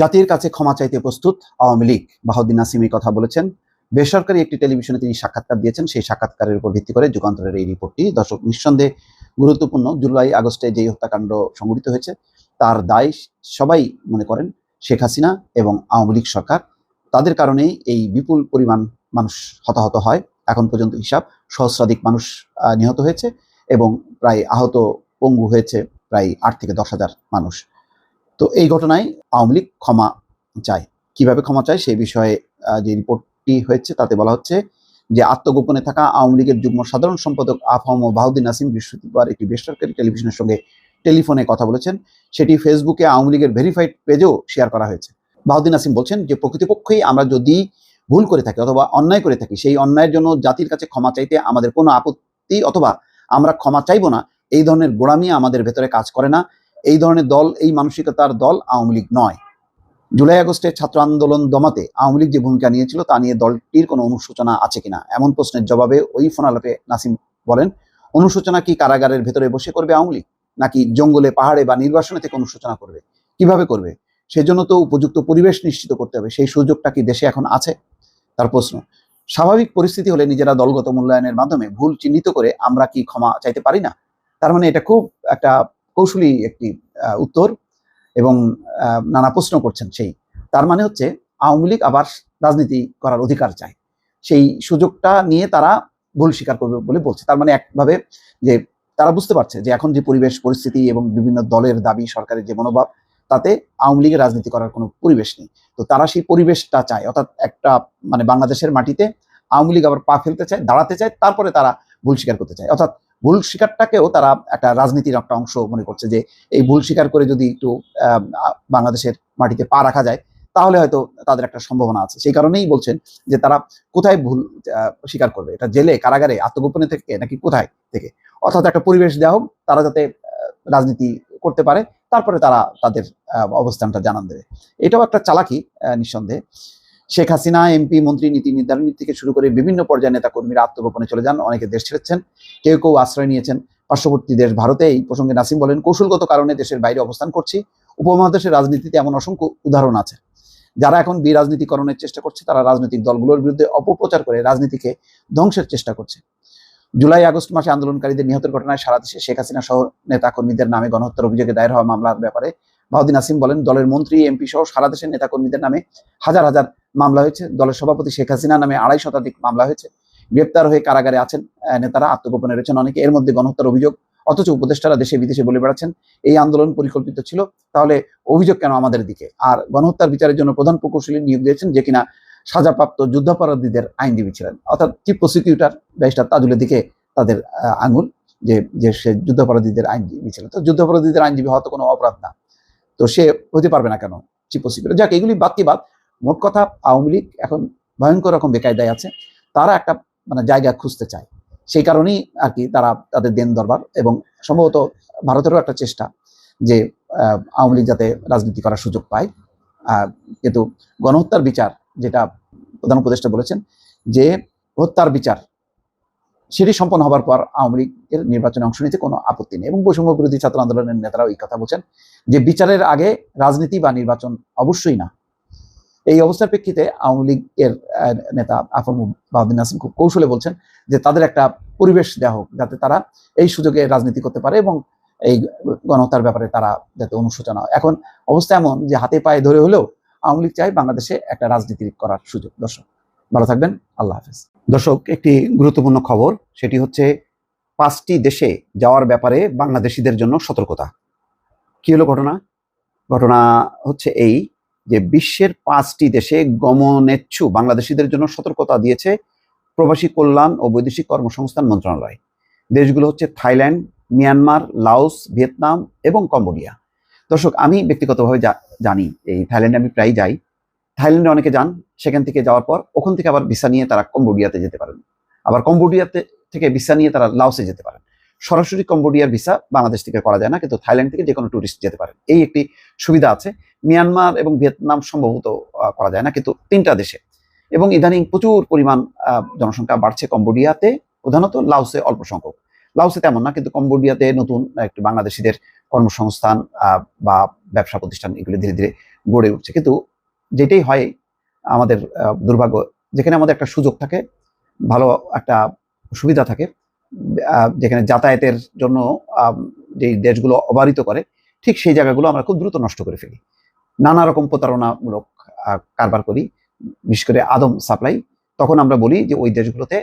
জাতির কাছে ক্ষমা চাইতে প্রস্তুত আওয়ামী লীগ। বাহাউদ্দিন নাসিম এই কথা বলেছেন। বেসরকারি একটি টেলিভিশনে তিনি সাক্ষাৎকার দিয়েছেন। সেই সাক্ষাৎকারের উপর ভিত্তি করে যুগান্তরের এই রিপোর্টটি দর্শক নিঃসন্দেহে গুরুত্বপূর্ণ। জুলাই আগস্টে যে হত্যাকাণ্ড সংঘটিত হয়েছে, তার দায় সবাই মনে করেন শেখ হাসিনা এবং আওয়ামী লীগ সরকার। তাদের কারণেই এই বিপুল পরিমাণ মানুষ হতাহত হয়। এখন পর্যন্ত হিসাব সহস্রাধিক মানুষ নিহত হয়েছে এবং প্রায় আহত পঙ্গু হয়েছে প্রায় আট থেকে দশ হাজার মানুষ। তো এই ঘটনায় আওয়ামী লীগ ক্ষমা চায়। কীভাবে ক্ষমা চায় সেই বিষয়ে যে রিপোর্টটি হয়েছে তাতে বলা হচ্ছে যে আত্মগোপনে থাকা আওয়ামী লীগের যুগ্ম সাধারণ সম্পাদক আফহাম ও বাহুদ্দিন নাসিম বৃহস্পতিবার একটি বেসরকারি টেলিভিশনের সঙ্গে টেলিফোনে কথা বলেছেন। সেটি ফেসবুকে আওয়ামী লীগের ভেরিফাইড পেজেও শেয়ার করা হয়েছে। বাহুদ্দিন নাসিম বলছেন যে, প্রকৃতপক্ষেই আমরা যদি ভুল করে থাকি অথবা অন্যায় করে থাকি, সেই অন্যায়ের জন্য জাতির কাছে ক্ষমা চাইতে আমাদের কোনো আপত্তি অথবা আমরা ক্ষমা চাইব না, এই ধরনের গোড়ামি আমাদের ভেতরে কাজ করে না। এই ধরনের দল, এই মানসিকতার দল আওয়ামী লীগ নয়। জুলাই আগস্টে ছাত্র আন্দোলন দমাতে আওয়ামী লীগ যে ভূমিকা নিয়েছিল তা নিয়ে দলটির কোনো অনুশোচনা আছে কিনা? এমন প্রশ্নের জবাবে ওই ফোনালাপে নাসিম বলেন, অনুশোচনা কি কারাগারের ভেতরে বসে করবে আওয়ামী লীগ? নাকি জঙ্গলে, পাহাড়ে বা নির্বাসনে থেকে অনুশোচনা করবে? কীভাবে করবে? সেজন্য তো উপযুক্ত পরিবেশ নিশ্চিত করতে হবে। সেই সুযোগটা কি দেশে এখন আছে? তার প্রশ্ন, স্বাভাবিক পরিস্থিতি হলে নিজেরা দলগত মূল্যায়নের মাধ্যমে ভুল চিহ্নিত করে আমরা কি ক্ষমা চাইতে পারি না? তার মানে এটা খুব একটা কৌশলী একটি উত্তর এবং নানা প্রশ্ন করছেন সেই। তার মানে হচ্ছে আওয়ামী লীগ আবার রাজনীতি করার অধিকার চায়। সেই সুযোগটা নিয়ে তারা ভুল স্বীকার করবে বলে বলছে। তার মানে একভাবে যে তারা বুঝতে পারছে যে এখন যে পরিবেশ, পরিস্থিতি এবং বিভিন্ন দলের দাবি, সরকারের যে মনোভাব, তাতে আওয়ামী লীগের রাজনীতি করার কোনো পরিবেশ নেই। তো তারা সেই পরিবেশটা চায়। অর্থাৎ একটা মানে বাংলাদেশের মাটিতে আওয়ামী লীগ আবার পা ফেলতে চায়, দাঁড়াতে চায়, তারপরে তারা ভুল স্বীকার করতে চায়। অর্থাৎ ভুল স্বীকারটাকেও তারা একটা রাজনীতির একটা অংশ মনে করছে যে এই ভুল স্বীকার করে যদি একটু বাংলাদেশের মাটিতে পা রাখা যায়, তাহলে হয়তো তাদের একটা সম্ভাবনা আছে। সেই কারণেই বলছেন যে তারা কোথায় ভুল স্বীকার করবে? এটা জেলে, কারাগারে, আত্মগোপনে থেকে নাকি কোথায় থেকে? অর্থাৎ একটা পরিবেশ দেওয়া হোক, তারা যাতে রাজনীতি করতে পারে, তারপরে তারা তাদের অবস্থানটা জানান দেবে। এটাও একটা চালাকি নিঃসন্দেহে। শেখ হাসিনা, এমপি, মন্ত্রী, নীতি নির্ধারণ থেকে শুরু করে বিভিন্ন পর্যায়ে নেতা কর্মীরা আত্মগোপনে চলে যান, অনেকে দেশ ছেড়েছেন, কেউ কেউ আশ্রয় নিয়েছেন। পার্শ্ববর্তী দেশ ভারতে এই প্রসঙ্গে নাসিম বলেন, কৌশলগত কারণে দেশের বাইরে অবস্থান করছি, উপমহাদেশের রাজনীতিতে এমন অসংখ্য উদাহরণ আছে। যারা এখন বিরাজনীতিকরণের চেষ্টা করছে, তারা রাজনৈতিক দলগুলোর বিরুদ্ধে অপপ্রচার করে রাজনীতিকে ধ্বংসের চেষ্টা করছে। জুলাই, আগস্ট মাসে আন্দোলনকারীদের নিহতের ঘটনায় সারা দেশে শেখ হাসিনা সহ নেতাকর্মীদের নামে গণহত্যার অভিযোগে দায়ের হওয়া মামলার ব্যাপারে বাহুদ্দিন আসিম বলেন, দলের মন্ত্রী, এমপি সহ সারা দেশের নেতাকর্মীদের নামে হাজার হাজার মামলা হয়েছে। দলের সভাপতি শেখ হাসিনা নামে আড়াই শতাধিক মামলা হয়েছে। গ্রেপ্তার হয়ে কারাগারে আছেন নেতারা আত্মগোপনে রয়েছেন অনেকে। এর মধ্যে গণহত্যার অভিযোগ, অথচ উপদেষ্টারা দেশে বিদেশে বলে বেড়াচ্ছেন, এই আন্দোলন পরিকল্পিত ছিল, তাহলে অভিযোগ কেন আমাদের দিকে? আর গণহত্যার বিচারের জন্য প্রধান প্রকৌশলী নিয়োগ দিয়েছেন যে কিনা সাজাপ্রাপ্ত যুদ্ধাপরাধীদের আইনজীবী ছিলেন। অর্থাৎ চিফ প্রসিকিউটর ব্যারিস্টার তাজুলের দিকে তাদের আঙুল যে যে সে যুদ্ধাপরাধীদের আইনজীবী ছিলেন তো যুদ্ধাপরাধীদের আইনজীবী হওয়া তো কোনো অপরাধ না। তো সে হতে পারবে না কেন চিফ প্রসিকিউটর? যাক, এগুলি বাদ? মোট কথা আওয়ামী লীগ এখন ভয়ঙ্কর রকম বেকায়দায় আছে। তারা একটা মানে জায়গা খুঁজতে চায়। সেই কারণেই আর কি তারা তাদের দেন দরবার এবং সম্ভবত ভারতেরও একটা চেষ্টা যে আওয়ামী লীগ যাতে রাজনীতি করার সুযোগ পায়। কিন্তু গণহত্যার বিচার যেটা প্রধান উপদেষ্টা বলেছেন যে, হত্যার বিচার সেটি সম্পন্ন হবার পর আওয়ামী লীগের নির্বাচনে অংশ নিতে কোনো আপত্তি নেই এবং বৈষম্য বিরোধী ছাত্র আন্দোলনের নেতারাও এই কথা বলছেন যে বিচারের আগে রাজনীতি বা নির্বাচন অবশ্যই না। এই অবস্থার প্রেক্ষিতে আওয়ামী লীগের আহ, নেতা আফম বাহাদিন নাসিম খুব কৌশলে বলছেন যে তাদের একটা পরিবেশ দেওয়া হোক যাতে তারা এই সুযোগে রাজনীতি করতে পারে এবং এই গণহত্যার ব্যাপারে তারা যাতে অনুশোচনা হয়। এখন অবস্থা এমন যে হাতে পায়ে ধরে হলেও আওয়ামী লীগ চায় বাংলাদেশে একটা রাজনীতি করার সুযোগ। দর্শক ভালো থাকবেন। আল্লাহ হাফেজ। দর্শক একটি গুরুত্বপূর্ণ খবর সেটি হচ্ছে পাঁচটি দেশে যাওয়ার ব্যাপারে বাংলাদেশিদের জন্য সতর্কতা। কি হলো ঘটনা? ঘটনা হচ্ছে এই যে বিশ্বের পাঁচটি দেশে গমনেচ্ছু বাংলাদেশিদের জন্য সতর্কতা দিয়েছে প্রবাসী কল্যাণ ও বৈদেশিক কর্মসংস্থান মন্ত্রণালয়। দেশগুলো হচ্ছে থাইল্যান্ড, মিয়ানমার, লাওস, ভিয়েতনাম এবং কম্বোডিয়া। দর্শক, আমি ব্যক্তিগতভাবে জানি, এই থাইল্যান্ডে আমি প্রায় যাই। থাইল্যান্ডে অনেকে যান, সেখান থেকে যাওয়ার পর ওখান থেকে আবার ভিসা নিয়ে তারা কম্বোডিয়াতে যেতে পারেন। আবার কম্বোডিয়াতে থেকে ভিসা নিয়ে তারা লাওসে যেতে পারেন। সরাসরি কম্বোডিয়ার ভিসা বাংলাদেশ থেকে করা যায় না, কিন্তু থাইল্যান্ড থেকে যে কোনো ট্যুরিস্ট যেতে পারেন। এই একটি সুবিধা আছে। মিয়ানমার এবং ভিয়েতনাম সম্ভবত করা যায় না, কিন্তু তিনটা দেশে। এবং ইদানিং প্রচুর পরিমাণ জনসংখ্যা বাড়ছে কম্বোডিয়াতে, প্রধানত লাওসে অল্প সংখ্যক। লাওসে তেমন না, কিন্তু কম্বোডিয়াতে নতুন একটি বাংলাদেশিদের কর্মসংস্থান বা ব্যবসা প্রতিষ্ঠান এগুলি ধীরে ধীরে গড়ে উঠছে। কিন্তু যেটাই হয়, আমাদের দুর্ভাগ্য, যেখানে আমাদের একটা সুযোগ থাকে, ভালো একটা সুবিধা থাকে যেখানে যাতায়াতের জন্য যেই দেশগুলো অবারিত করে, ঠিক সেই জায়গাগুলো আমরা খুব দ্রুত নষ্ট করে ফেলি। নানা রকম প্রতারণামূলক কারবার করি, বিশেষ করে আদম সাপ্লাই। তখন আমরা বলি যে ওই দেশগুলোতে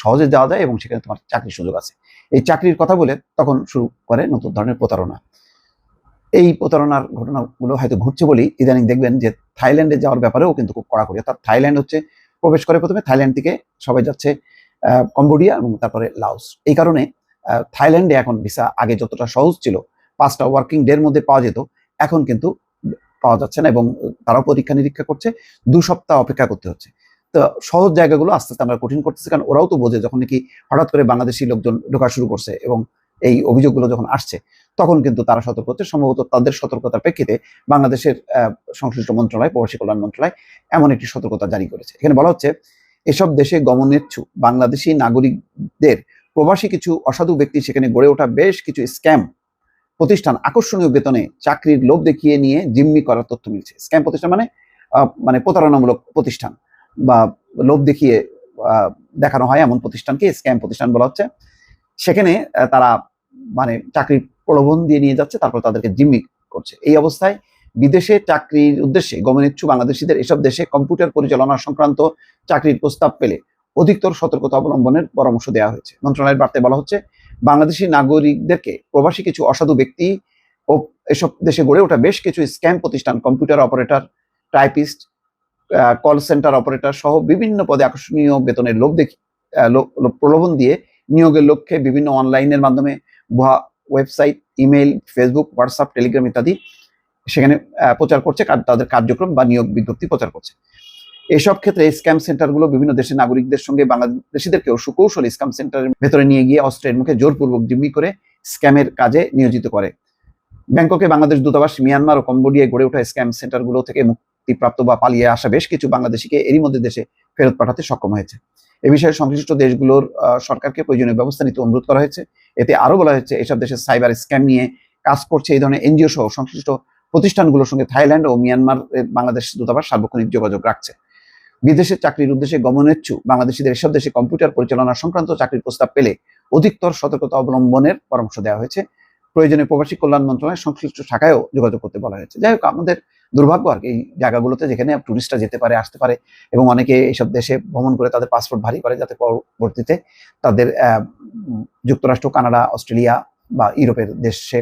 সহজে যাওয়া যায় এবং সেখানে তোমার চাকরির সুযোগ আছে। এই চাকরির কথা বলে তখন শুরু করে নতুন ধরনের প্রতারণা। এই প্রতারণার ঘটনাগুলো হয়তো ঘটছে বলেই ইদানিং দেখবেন যে থাইল্যান্ডে যাওয়ার ব্যাপারেও কিন্তু খুব কড়াকড়ি। অর্থাৎ থাইল্যান্ড হচ্ছে, প্রবেশ করে প্রথমে থাইল্যান্ড থেকে সবাই যাচ্ছে কম্বোডিয়া এবং তারপরে লাউস এই কারণে থাইল্যান্ডে এখন ভিসা আগে যতটা সহজ ছিল, পাঁচটা ওয়ার্কিং ডের মধ্যে পাওয়া যেত, এখন কিন্তু পাওয়া যাচ্ছে না এবং তারাও পরীক্ষা নিরীক্ষা করছে, দু সপ্তাহ অপেক্ষা করতে হচ্ছে। তো সহজ জায়গাগুলো আস্তে আস্তে আমরা কঠিন করতেছি, কারণ ওরাও তো বোঝে যখন নাকি হঠাৎ করে বাংলাদেশি লোকজন ঢোকা শুরু করছে এবং এই অভিযোগগুলো যখন আসছে, তখন কিন্তু তারা সতর্ক হচ্ছে। সম্ভবত তাদের সতর্কতার প্রেক্ষিতে বাংলাদেশের সংশ্লিষ্ট মন্ত্রণালয়, প্রবাসী কল্যাণ মন্ত্রণালয় এমন একটি সতর্কতা জারি করেছে। এখানে বলা হচ্ছে এসব দেশে গমনেচ্ছু বাংলাদেশি নাগরিকদের প্রবাসী কিছু অসাধু ব্যক্তি সেখানে গড়ে ওঠা বেশ কিছু স্ক্যাম প্রতিষ্ঠান আকর্ষণীয় বেতনে চাকরির লোভ দেখিয়ে নিয়ে জিম্মি করার তথ্য মিলছে। স্ক্যাম প্রতিষ্ঠান মানে মানে প্রতারণামূলক প্রতিষ্ঠান বা লোভ দেখিয়ে দেখানো হয় এমন প্রতিষ্ঠানকে, স্ক্যাম প্রতিষ্ঠান বলা হচ্ছে। সেখানে তারা মানে চাকরির প্রলোভন দিয়ে নিয়ে যাচ্ছে, তারপর তাদেরকে জিম্মি করছে। এই অবস্থায় বিদেশে চাকরির উদ্দেশ্যে গমনেচ্ছু বাংলাদেশিদের এসব দেশে কম্পিউটার পরিচালনা সংক্রান্ত চাকরির প্রস্তাব পেলে অধিকতর সতর্কতা অবলম্বনের পরামর্শ দেওয়া হয়েছে। মন্ত্রণালয়ের বার্তায় বলা হচ্ছে, বাংলাদেশি নাগরিকদেরকে প্রবাসী কিছু অসাধু ব্যক্তি ও এসব দেশে গড়ে ওঠা বেশ কিছু স্ক্যাম প্রতিষ্ঠান, computer operator, typist call centre operator সহ বিভিন্ন পদে আকর্ষণীয় বেতনের লোভ দেখি প্রলোভন দিয়ে নিয়োগের লক্ষ্যে বিভিন্ন অনলাইনের মাধ্যমে ভুয়া website email Facebook, WhatsApp, Telegram ইত্যাদি সেখানে প্রচার করছে তাদের কার্যক্রম বা নিয়োগ বিজ্ঞপ্তি প্রচার করছে। এসব ক্ষেত্রে স্ক্যাম সেন্টারগুলো বিভিন্ন দেশের নাগরিকদের সঙ্গে বাংলাদেশিদেরকেও সুকৌশল স্ক্যাম সেন্টারের ভেতরে নিয়ে গিয়ে অস্ত্রের মুখে জোরপূর্বক জিম্মি করে স্ক্যামের কাজে নিয়োজিত করে। ব্যাংককে বাংলাদেশ দূতাবাস, মিয়ানমার ও কম্বোডিয়ায় গড়ে ওঠা স্ক্যাম সেন্টারগুলো থেকে মুক্তিপ্রাপ্ত বা পালিয়ে আসা বেশ কিছু বাংলাদেশিকে এরই মধ্যে দেশে ফেরত পাঠাতে সক্ষম হয়েছে। এ বিষয়ে সংশ্লিষ্ট দেশগুলোর সরকারকে প্রয়োজনীয় ব্যবস্থা নিতে অনুরোধ করা হয়েছে। এতে আরও বলা হয়েছে, এসব দেশের সাইবার স্ক্যাম নিয়ে কাজ করছে এই ধরনের এনজিও সহ সংশ্লিষ্ট প্রতিষ্ঠানগুলোর সঙ্গে থাইল্যান্ড ও মিয়ানমার বাংলাদেশ দূতাবাস সার্বক্ষণিক যোগাযোগ রাখছে। বিদেশের চাকরির উদ্দেশ্যে গমনেচ্ছু বাংলাদেশিদের এসব দেশে কম্পিউটার পরিচালনা সংক্রান্ত চাকরির প্রস্তাব পেলে অধিকতর সতর্কতা অবলম্বনের পরামর্শ দেওয়া হয়েছে। প্রয়োজনে প্রবাসী কল্যাণ মন্ত্রণালয় সংশ্লিষ্ট শাখায়ও যোগাযোগ করতে বলা হয়েছে। যাই হোক, আমাদের দুর্ভাগ্য আর কি, এই জায়গাগুলোতে যেখানে টুরিস্টরা যেতে পারে, আসতে পারে এবং অনেকে এইসব দেশে ভ্রমণ করে তাদের পাসপোর্ট ভারী করে যাতে পরবর্তীতে তাদের যুক্তরাষ্ট্র, কানাডা, অস্ট্রেলিয়া বা ইউরোপের দেশে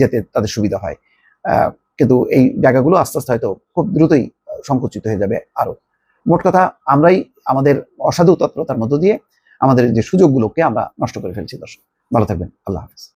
যেতে তাদের সুবিধা হয়। কিন্তু এই জায়গাগুলো আস্তে আস্তে হয়তো খুব দ্রুতই সংকুচিত হয়ে যাবে আরও। মোট কথা, আমরাই আমাদের অসাধু তৎপরতার মধ্য দিয়ে আমাদের যে সুযোগগুলোকে আমরা নষ্ট করে ফেলছি, দর্শক। ভালো থাকবেন। আল্লাহ হাফিজ।